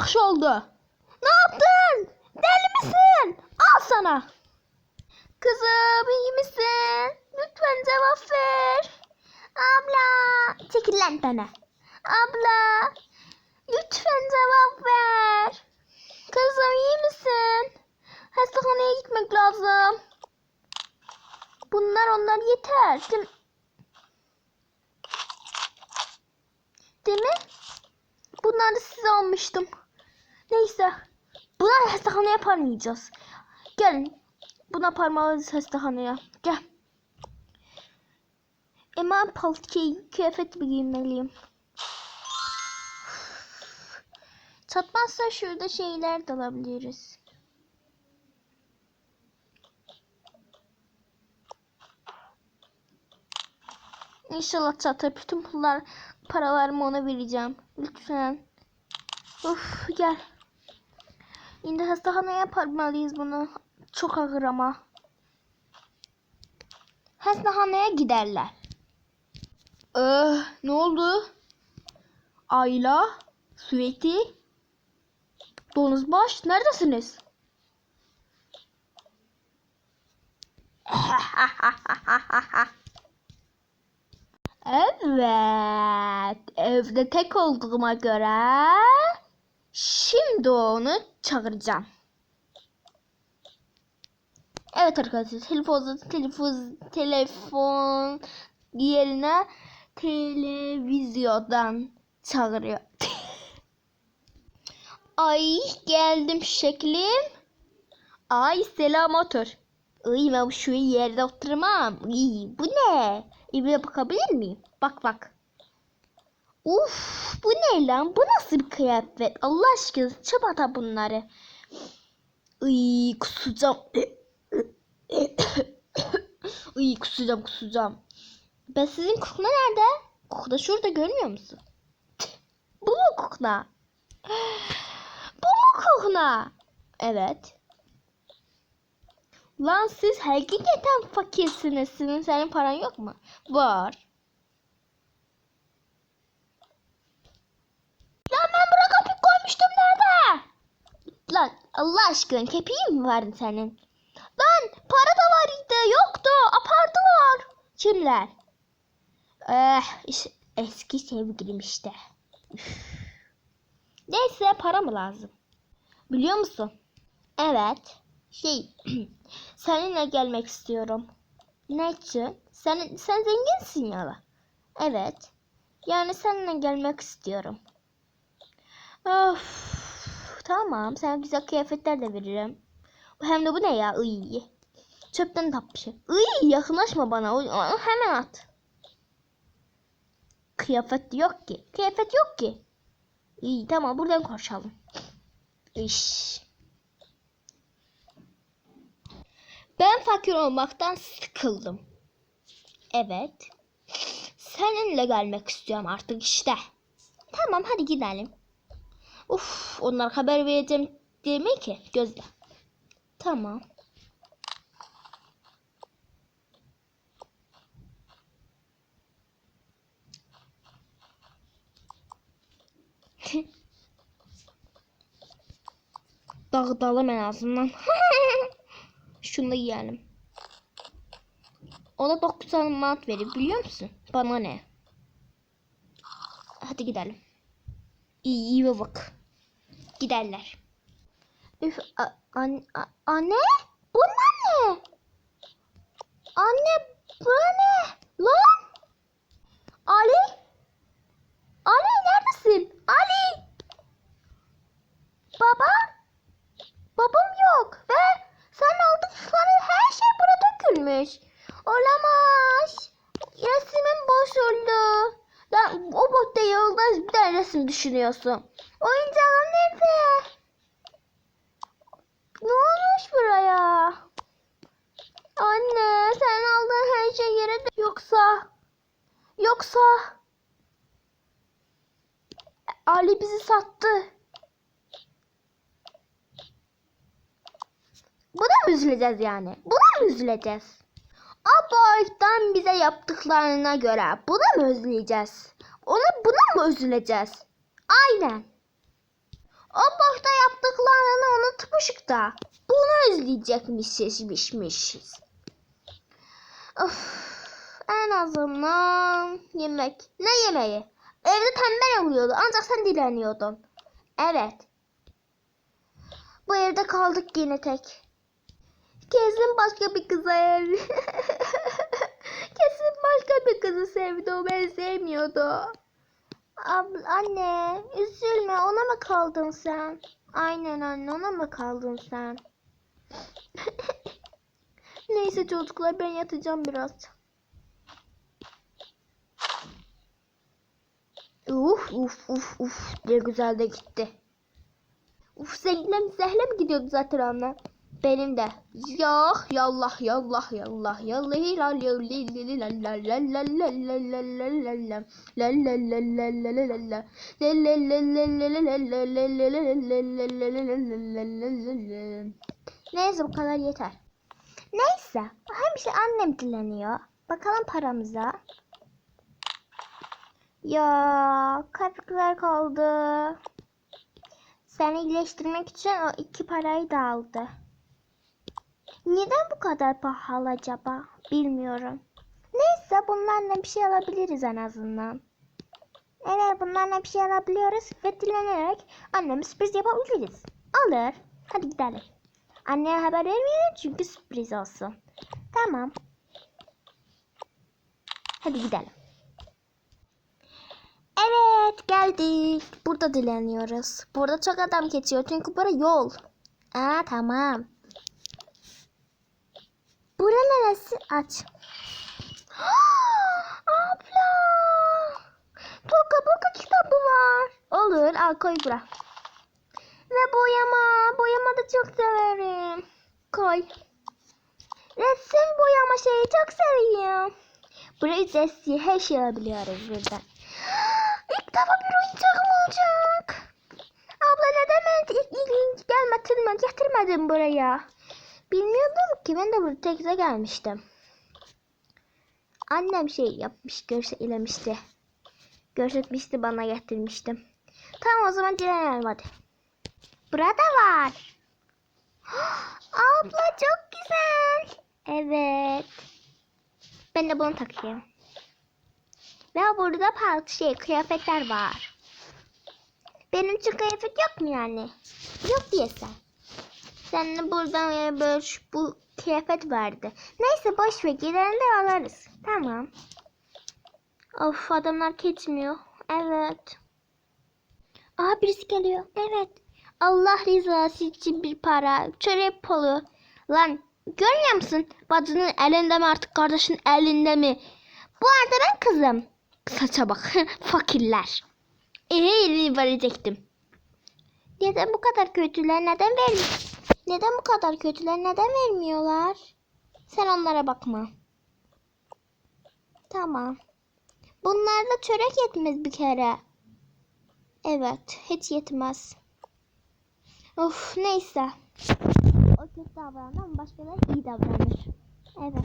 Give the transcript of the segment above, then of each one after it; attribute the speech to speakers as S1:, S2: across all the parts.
S1: yaxşı oldu. Ne yaptın? Deli misin? Al sana. Kızım iyi misin? Lütfen cevap ver. Abla. Çekil lan bana. Abla. Lütfen cevap ver. Kızım iyi misin? Hastaneye gitmek lazım. Bunlar onlar yeter. Değil, Değil mi? Bunları size almıştım. Neyse. Bunları hastaneye parmayacağız. Gelin. Buna parmalıyız hastaneye. Gel. Hemen paltayı kıyafet bir giymeliyim. Çatmazsa şurada şeyler de alabiliriz. İnşallah çatır. Bütün pullar, paralarımı ona vereceğim. Lütfen. Of gel. Şimdi hastaneye yapmalıyız bunu. Çok ağır ama. Hastaneye giderler. Ee, ne oldu? Ayla, Süveti, Donuzbaş neredesiniz? Evet, evde tek olduğuma göre şimdi onu çağıracağım. Evet arkadaşlar, telefon telefon telefon yerine televizyondan çağırıyor. Ay geldim şeklim. Ay selam otur. Ay ben şu yerde oturmam. Ay, bu ne? İbe bakabilir miyim? Bak bak. Uf bu ne lan? Bu nasıl bir kıyafet? Allah aşkına çabata bunları. Ay kusacağım. Ay kusacağım kusacağım. Ben sizin kukla nerede? Kukla şurada görmüyor musun? Bu mu kukla? Bu mu kukla? Evet. Lan siz hakikaten fakirsiniz. Sizin senin paran yok mu? Var. Lan ben buraya kapı koymuştum nerede? Lan Allah aşkına kepiğin mi vardı senin? Lan para da var idi yoktu apardılar. Kimler? Eh işte eski sevgilim işte. Üf. Neyse para mı lazım? Biliyor musun? Evet. Şey seninle gelmek istiyorum. Ne için? Sen, sen zenginsin ya. Evet. Yani seninle gelmek istiyorum. Of. Tamam. Sana güzel kıyafetler de veririm. Hem de bu ne ya? Iy. Çöpten tapmışım. Iy yakınlaşma bana. Onu hemen at. Kıyafet yok ki. Kıyafet yok ki. İyi tamam buradan konuşalım. İş. Ben fakir olmaktan sıkıldım. Evet. Seninle gelmek istiyorum artık işte. Tamam hadi gidelim. Uf, onlar haber vereceğim değil ki? Gözle. Tamam. Dağıtalım en azından. Şunu da yiyelim. Ona 90 manat verir biliyor musun? Bana ne? Hadi gidelim. İyi iyi bak. Giderler. Üf, a- an- a- anne? Bunlar ne? Anne bu ne? Lan? Ali? Ali neredesin? Ali? Baba? Babam yok ve sen aldıkların her şey burada dökülmüş. Olamaz. Resmim bozuldu. Lan o botta yıldız bir tane resim düşünüyorsun. Oyuncağım nerede? Ne olmuş buraya? Anne sen aldığın her şey yere dö- Yoksa... Yoksa... Ali bizi sattı. Buna mı üzüleceğiz yani? Buna mı üzüleceğiz? Abort'tan bize yaptıklarına göre buna mı üzüleceğiz? Ona buna mı üzüleceğiz? Aynen. O boşta unutmuşuk da. Bunu özleyecekmişizmişmişiz. Of, en azından yemek. Ne yemeği? Evde tembel oluyordu ancak sen dileniyordun. Evet. Bu evde kaldık yine tek. Kesin başka bir kıza ev. Kesin başka bir kızı sevdi o beni sevmiyordu. Abla, anne üzülme ona mı kaldın sen? Aynen anne ona mı kaldın sen? Neyse çocuklar ben yatacağım biraz. Uf uf uf uf ne güzel de gitti. Uf seninle zehle mi gidiyordu zaten anne? Benim de. Yah yallah yallah yallah yallah hilal Neyse bu kadar yeter. Neyse hemşire annem dileniyor. Bakalım paramıza. Ya kapıklar kaldı. Seni iyileştirmek için o iki parayı da aldı. Neden bu kadar pahalı acaba? Bilmiyorum. Neyse bunlarla bir şey alabiliriz en azından. Evet bunlarla bir şey alabiliyoruz ve dilenerek anneme sürpriz yapabiliriz. Alır. Hadi gidelim. Anneye haber vermeyelim çünkü sürpriz olsun. Tamam. Hadi gidelim. Evet geldik. Burada dileniyoruz. Burada çok adam geçiyor çünkü bura yol. Aa tamam. Bura neresi? Aç. Abla. Toka boka kitabı var. Olur al koy bura. Ve boyama. Boyama da çok severim. Koy. Resim boyama şeyi çok seviyorum. Buraya ücretsiz her şey alabiliyoruz buradan. İlk defa bir oyuncağım olacak. Abla neden ben ilk, ilk gelmetirme, getirmedin buraya? Bilmiyordum ki ben de burada tekze gelmiştim. Annem şey yapmış, görselemişti. Görsetmişti bana getirmiştim. Tamam o zaman dilenelim hadi. Burada var. Abla çok güzel. Evet. Ben de bunu takayım. Ve burada parça şey kıyafetler var. Benim için kıyafet yok mu yani? Yok diyesen. Sen de buradan böyle şu- bu kıyafet vardı. Neyse boş ver gidelim de alırız. Tamam. Of adamlar geçmiyor. Evet. Aa birisi geliyor. Evet. Allah rızası için bir para. Çörek polu. Lan görmüyor musun? Bacının elinde mi artık kardeşin elinde mi? Bu arada ben kızım. Saça bak. Fakirler. Elini verecektim. Neden bu kadar kötüler? Neden vermiyor? Neden bu kadar kötüler? Neden vermiyorlar? Sen onlara bakma. Tamam. Bunlar da çörek yetmez bir kere. Evet, hiç yetmez. Of, neyse. O kötü davranır ama başkaları iyi davranır. Evet.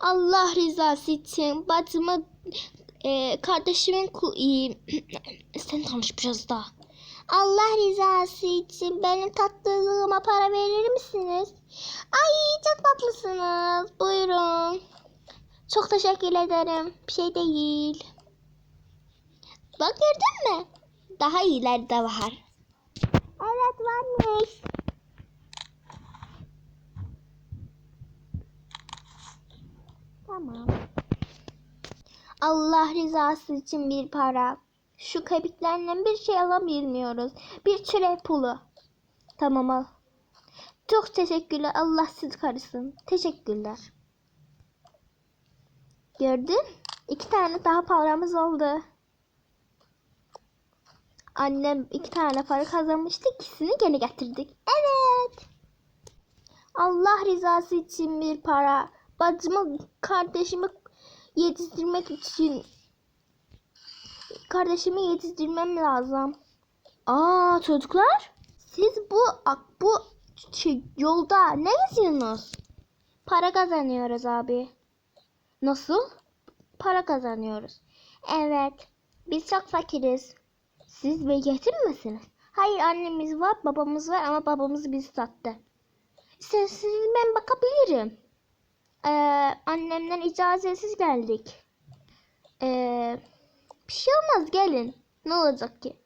S1: Allah rızası için bacımı e, kardeşimin ku- e, sen tanış biraz daha. Allah rızası için benim tatlılığıma para verir misiniz? Ay çok tatlısınız. Buyurun. Çok teşekkür ederim. Bir şey değil. Bak gördün mü? Daha iyiler de var. Evet varmış. Tamam. Allah rızası için bir para. Şu kabiklerle bir şey alabilmiyoruz. Bir çörek pulu. Tamam al. Çok teşekkürler. Allah siz karısın. Teşekkürler. Gördün? İki tane daha paramız oldu. Annem iki tane para kazanmıştı. İkisini gene getirdik. Evet. Allah rızası için bir para. Bacımı, kardeşimi yetiştirmek için kardeşimi yetiştirmem lazım. Aa çocuklar, siz bu bu şey, yolda ne yazıyorsunuz? Para kazanıyoruz abi. Nasıl? Para kazanıyoruz. Evet. Biz çok fakiriz. Siz ve yetim misiniz? Hayır annemiz var, babamız var ama babamız bizi sattı. İsterseniz ben bakabilirim. Ee, annemden icazetsiz geldik. Ee, bir şey olmaz gelin. Ne olacak ki?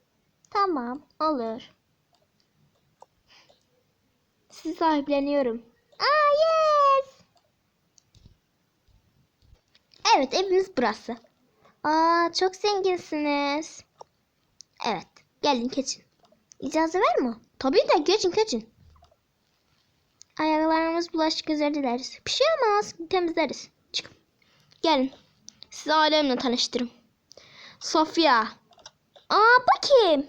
S1: Tamam olur. Sizi sahipleniyorum. Aa yes. Evet evimiz burası. Aa çok zenginsiniz. Evet gelin geçin. İcazı var mı? Tabii de geçin geçin. Ayaklarımız bulaşık dileriz. Bir şey olmaz temizleriz. Çıkın. Gelin. Sizi ailemle tanıştırayım. Sofya. Aa bakayım.